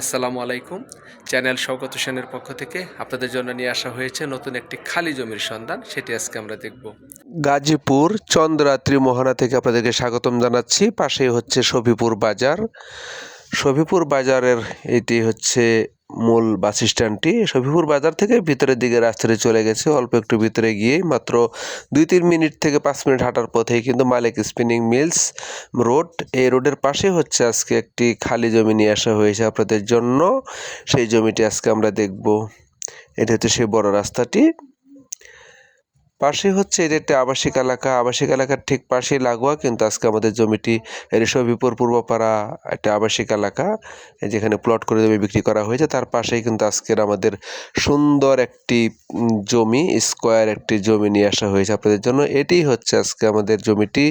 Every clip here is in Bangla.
আসসালামু আলাইকুম। চ্যানেল স্বগত সেনের পক্ষ থেকে আপনাদের জন্য নিয়ে আসা হয়েছে নতুন একটি খালি জমির সন্ধান, সেটি আজকে আমরা দেখব। গাজীপুর চন্দ্রাত্রি মোহনা থেকে আপনাদেরকে স্বাগতম জানাচ্ছি। পাশেই হচ্ছে সফিপুর বাজার। সফিপুর বাজারের এটি হচ্ছে মূল বাস স্ট্যান্ডটি সফিপুর বাজার থেকে ভিতরের দিকে রাস্তাটি চলে গেছে। অল্প একটু ভিতরে গিয়ে মাত্র দুই তিন মিনিট থেকে পাঁচ মিনিট হাঁটার পথেই কিন্তু মালিক স্পিনিং মিলস রোড। এই রোডের পাশে হচ্ছে আজকে একটি খালি জমি নিয়ে আসা হয়েছে আপনাদের জন্য। সেই জমিটি আজকে আমরা দেখব। এটা হচ্ছে সেই বড় রাস্তাটি। পাশে হচ্ছে এটা একটা আবাসিক এলাকা। আবাসিক এলাকার ঠিক পাশেই লাগোয়া, কিন্তু আজকে আমাদের জমিটি, এর সবিপুর পূর্বপাড়া একটা আবাসিক এলাকা যেখানে প্লট করে জমি বিক্রি করা হয়েছে। তার পাশেই কিন্তু আজকের আমাদের সুন্দর একটি জমি স্কোয়ার একটি জমি নিয়ে আসা হয়েছে আপনাদের জন্য। এটি হচ্ছে আজকে আমাদের জমিটি।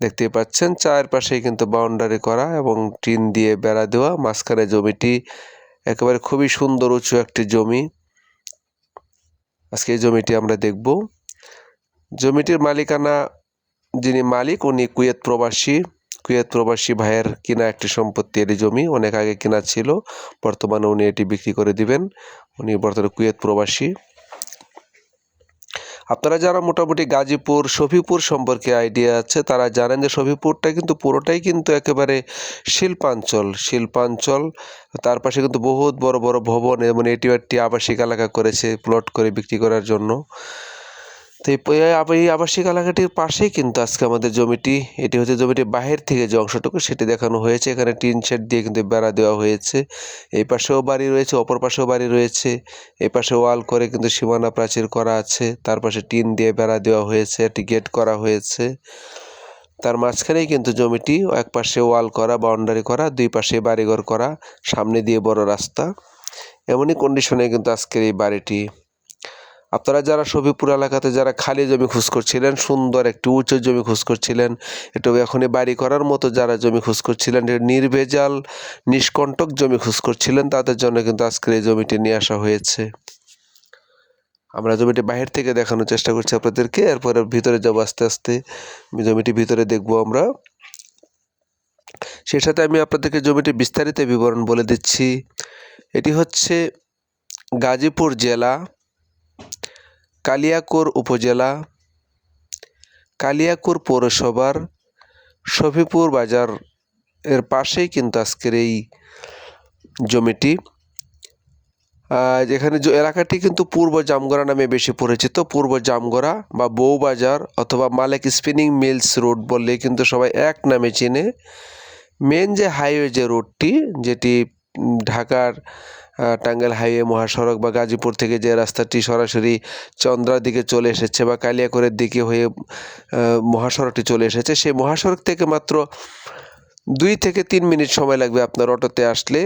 দেখতেই পাচ্ছেন, চারপাশেই কিন্তু বাউন্ডারি করা এবং টিন দিয়ে বেড়া দেওয়া। মাঝখানে জমিটি একেবারে খুবই সুন্দর, উঁচু একটি জমি। আজকে এই জমিটি আমরা দেখব। জমিটির মালিকানা যিনি মালিক, উনি কুয়েত প্রবাসী। কুয়েত প্রবাসী ভাইয়ের কিনা একটি সম্পত্তি এটি জমি, অনেক আগে কিনা ছিল। বর্তমানে উনি এটি বিক্রি করে দিবেন। উনি বর্তমানে কুয়েত প্রবাসী। আপনারা যারা মোটামুটি গাজীপুর, শফিপুর সম্পর্কে আইডিয়া আছে, তারা জানেন যে শফিপুরটা কিন্তু পুরোটাই কিন্তু একেবারে শিল্পাঞ্চল শিল্পাঞ্চল। তার পাশে কিন্তু বহুত বড় বড় ভবন এবং এটি একটি আবাসিক এলাকা করেছে প্লট করে বিক্রি করার জন্য। তো এই এই আবাসিক এলাকাটির পাশেই কিন্তু আজকে আমাদের জমিটি, এটি হচ্ছে জমিটির বাহির থেকে যে অংশটুকু সেটি দেখানো হয়েছে। এখানে টিন শেড দিয়ে কিন্তু বেড়া দেওয়া হয়েছে। এই পাশেও বাড়ি রয়েছে, অপর পাশেও বাড়ি রয়েছে। এই পাশে ওয়াল করে কিন্তু সীমানা প্রাচীর করা আছে। তার পাশে টিন দিয়ে বেড়া দেওয়া হয়েছে, একটি গেট করা হয়েছে। তার মাঝখানেই কিন্তু জমিটি, এক পাশে ওয়াল করা, বাউন্ডারি করা, দুই পাশে বাড়িঘর করা, সামনে দিয়ে বড় রাস্তা। এমনই কন্ডিশনে কিন্তু আজকের এই বাড়িটি। আপনারা যারা সবিপুর এলাকাতে যারা খালি জমি খোঁজ করছিলেন, সুন্দর একটু উঁচু জমি খোঁজ করছিলেন, একটু এখনই বাড়ি করার মতো যারা জমি খোঁজ করছিলেন নির্ভেজাল, নিষ্কণ্টক জমি খোঁজ করছিলেন, তাদের জন্য কিন্তু আজকের এই জমিটি নিয়ে আসা হয়েছে। আমরা জমিটি বাহির থেকে দেখানোর চেষ্টা করছি আপনাদেরকে, এরপরে ভিতরে যাব আস্তে আস্তে। জমিটি ভিতরে দেখব আমরা। সেই সাথে আমি আপনাদেরকে জমিটি বিস্তারিত বিবরণ বলে দিচ্ছি। এটি হচ্ছে গাজীপুর জেলা কালিয়াকোর উপজেলা, কালিয়াকোর পৌরসভার শফিপুর বাজার এর পাশেই কিন্তু আজকের এই জমিটি। যেখানে এলাকাটি কিন্তু পূর্ব জামগড়া নামে বেশি পরিচিত। পূর্ব জামগড়া বা বউবাজার অথবা মালেক স্পিনিং মিলস রোড বললে কিন্তু সবাই এক নামে চিনে। মেন যে হাইওয়ে যে রোডটি, যেটি ঢাকার টাঙ্গাইল হাইওয়ে মহাসড়ক বা গাজীপুর থেকে যে রাস্তাটি সরাসরি চন্দ্রার দিকে চলে এসেছে বা কালিয়াকরের দিকে হয়ে মহাসড়কটি চলে এসেছে, সেই মহাসড়ক থেকে মাত্র দুই থেকে তিন মিনিট সময় লাগবে আপনার অটোতে আসলে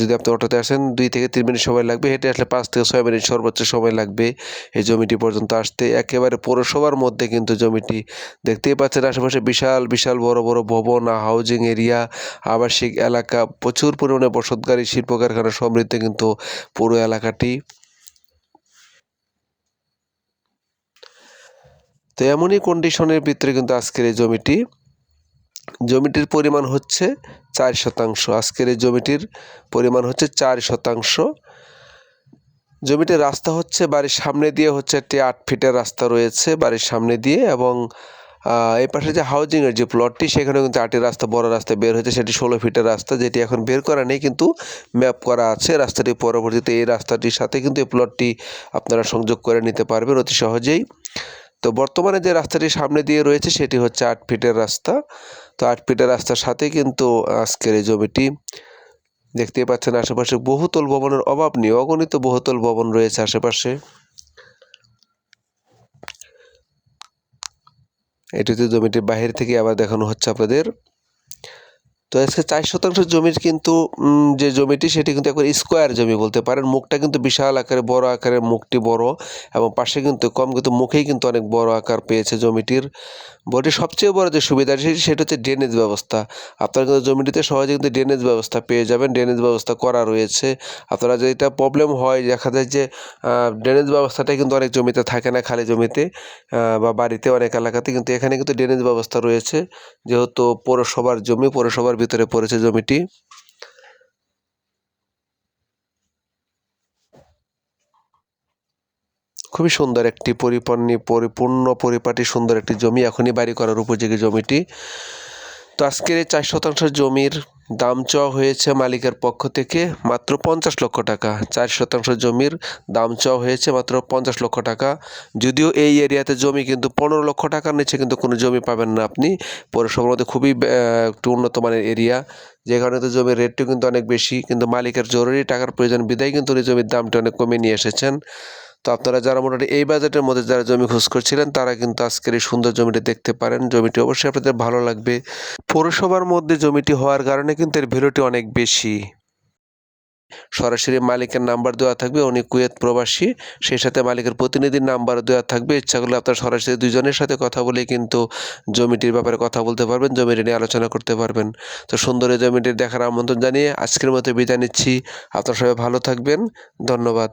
যদি আপনি অটোতে আসেন, দুই থেকে তিন মিনিট সময় লাগবে, হেঁটে আসলে পাঁচ থেকে ছয় মিনিট সর্বোচ্চ সময় লাগবে এই জমিটি পর্যন্ত আসতে। একেবারে পৌরসভার মধ্যে কিন্তু জমিটি দেখতেই পাচ্ছেন, আশেপাশে বিশাল বিশাল বড় বড় ভবন হাউজিং এরিয়া আবাসিক এলাকা, প্রচুর পরিমাণে বসতকারী শিল্প কারখানা সমৃদ্ধ কিন্তু পুরো এলাকাটি। তো এমনই কন্ডিশনের ভিতরে কিন্তু আজকের এই জমিটি। জমিটির পরিমাণ হচ্ছে চার শতাংশ। আজকের এই জমিটির পরিমাণ হচ্ছে চার শতাংশ। জমিটির রাস্তা হচ্ছে বাড়ির সামনে দিয়ে হচ্ছে একটি আট ফিটের রাস্তা রয়েছে বাড়ির সামনে দিয়ে এবং এই পাশে যে হাউজিংয়ের যে প্লটটি সেখানে কিন্তু আটের রাস্তা, বড় রাস্তা বের হয়েছে। সেটি ষোলো ফিটের রাস্তা যেটি এখন বের করা নেই কিন্তু ম্যাপ করা আছে। রাস্তাটি পরবর্তীতে এই রাস্তাটির সাথে কিন্তু এই প্লটটি আপনারা সংযোগ করে নিতে পারবেন অতি সহজেই। তো বর্তমানে যে রাস্তাটি সামনে দিয়ে রয়েছে সেটি হচ্ছে আট ফিটের রাস্তা। তো আট ফিটের রাস্তার সাথে কিন্তু আজকের এই জমিটি দেখতেই পাচ্ছেন আশেপাশে বহুতল ভবনের অভাব নেই, অগণিত বহুতল ভবন রয়েছে আশেপাশে। এটিতে জমিটি বাহির থেকে আবার দেখানো হচ্ছে আপনাদের। তো আজকে চার শতাংশ জমির কিন্তু যে জমিটি সেটি কিন্তু একবার স্কোয়ার জমি বলতে পারেন। মুখটা কিন্তু বিশাল আকারে, বড় আকারের মুখটি বড় এবং পাশে কিন্তু কম কিন্তু মুখেই কিন্তু অনেক বড় আকার পেয়েছে জমিটির। বটির সবচেয়ে বড় যে সুবিধা সেটি, সেটা হচ্ছে ড্রেনেজ ব্যবস্থা। আপনারা কিন্তু জমিটিতে সহজে কিন্তু ড্রেনেজ ব্যবস্থা পেয়ে যাবেন ড্রেনেজ ব্যবস্থা করা রয়েছে। আপনারা যদি এটা প্রবলেম হয়, দেখা যায় যে ড্রেনেজ ব্যবস্থাটা কিন্তু অনেক জমিতে থাকে না খালি জমিতে বা বাড়িতে অনেক এলাকাতে কিন্তু এখানে কিন্তু ড্রেনেজ ব্যবস্থা রয়েছে। যেহেতু পৌরসভার জমি, পৌরসভার ভিতরে পড়েছে জমিটি। খুবই সুন্দর একটি পরিপূর্ণ পরিপূর্ণ পরিপাটি সুন্দর একটি জমি এখনই বাড়ি করার উপযোগী জমিটি। তো আজকের এই চার শতাংশ জমির দাম চাওয়া হয়েছে মালিকের পক্ষ থেকে মাত্র পঞ্চাশ লক্ষ টাকা। চার শতাংশ জমির দাম চাওয়া হয়েছে মাত্র পঞ্চাশ লক্ষ টাকা। যদিও এই এরিয়াতে জমি কিন্তু পনেরো লক্ষ টাকার নিচে কিন্তু কোনো জমি পাবেন না আপনি। পৌরসভার মধ্যে খুবই একটু উন্নত মানের এরিয়া। যে কারণে তো জমির রেটটিও কিন্তু অনেক বেশি, কিন্তু মালিকের জরুরি টাকার প্রয়োজন, বিদায় কিন্তু উনি জমির দামটা অনেক কমিয়ে নিয়ে এসেছেন। তো আপনারা যারা মোটামুটি এই বাজেটের মধ্যে যারা জমি খোঁজ করছিলেন, তারা কিন্তু আজকের এই সুন্দর জমিটি দেখতে পারেন। জমিটি অবশ্যই আপনাদের ভালো লাগবে। পৌরসভার মধ্যে জমিটি হওয়ার কারণে কিন্তু এর ভ্যালুটি অনেক বেশি। সরাসরি মালিকের নাম্বার দেওয়া থাকবে, উনি কুয়েত প্রবাসী। সেই সাথে মালিকের প্রতিনিধির নাম্বার দেওয়া থাকবে। ইচ্ছা করলে আপনার সরাসরি দুজনের সাথে কথা বলে কিন্তু জমিটির ব্যাপারে কথা বলতে পারবেন, জমিটি নিয়ে আলোচনা করতে পারবেন। তো সুন্দর জমিটির দেখার আমন্ত্রণ জানিয়ে আজকের মতো বিদায় নিচ্ছি। আপনার সবাই ভালো থাকবেন। ধন্যবাদ।